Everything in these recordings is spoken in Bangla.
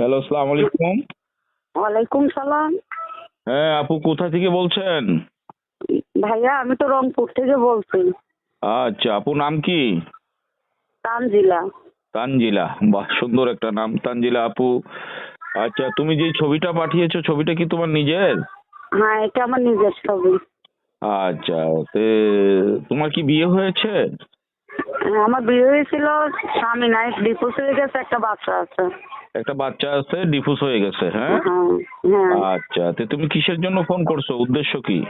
হ্যালো আসসালামু আলাইকুম। ওয়ালাইকুম সালাম। হ্যাঁ আপু কোথা থেকে বলছেন? ভাইয়া আমি তো রংপুর থেকে বলছি। আচ্ছা আপু নাম কি? তানজিলা। তানজিলা বাহ সুন্দর একটা নাম। তানজিলা আপু আচ্ছা তুমি যে ছবিটা পাঠিয়েছো ছবিটা কি তোমার নিজের? হ্যাঁ এটা আমার নিজের ছবি। আচ্ছা তে তোমার কি বিয়ে হয়েছে? হ্যাঁ, আমার বিয়ে হয়েছিল স্বামী নাই ডিপোজ হয়ে গেছে একটা বাচ্চা আছে। একটা বাচ্চা আছে ডিফুজ হয়ে গেছে হ্যাঁ? হ্যাঁ হ্যাঁ। আচ্ছা তো তুমি কিসের জন্য ফোন করছ? উদ্দেশ্য কি?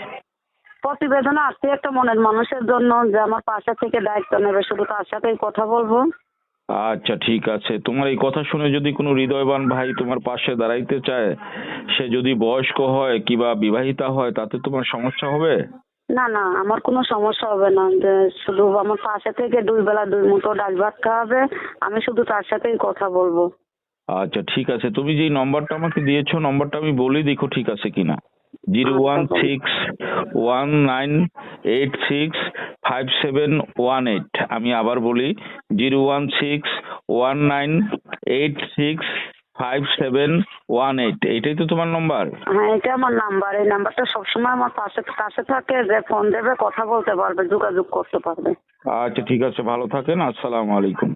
প্রতিবেদন আসছে একটা মনের মানুষের জন্য যে আমার পাশে থেকে দায়িত্ব নেবে শুধু তার সাথেই কথা বলব। আচ্ছা ঠিক আছে। তোমার এই কথা শুনে যদি কোনো হৃদয়বান ভাই তোমার পাশে দাঁড়াইতে চায় সে যদি বয়স্ক হয় কিবা বিবাহিতা হয় তাতে তোমার সমস্যা হবে? না না আমার কোনো সমস্যা হবে না। শুধু আমার পাশে থেকে দুই বেলা দুই মুঠো ডাল ভাত খাওয়াবে আমি শুধু তার সাথেই কথা বলব। আচ্ছা ঠিক আছে। তুমি যে নম্বরটা আমাকে দিয়েছ নম্বরটা আমি বলি দেখো ঠিক আছে কিনা। Zero one six one nine eight six five seven one eight. আমি আবার বলি zero one six one nine eight six five seven one eight এইটাই তো তোমার নম্বর হ্যাঁ এটা আমার নাম্বার এই নাম্বারটা সবসময় আমার পাশে কাছে থাকে যে ফোন দেবে কথা বলতে পারবে যোগাযোগ করতে পারবে। আচ্ছা ঠিক আছে ভালো থাকেন আসসালামু আলাইকুম।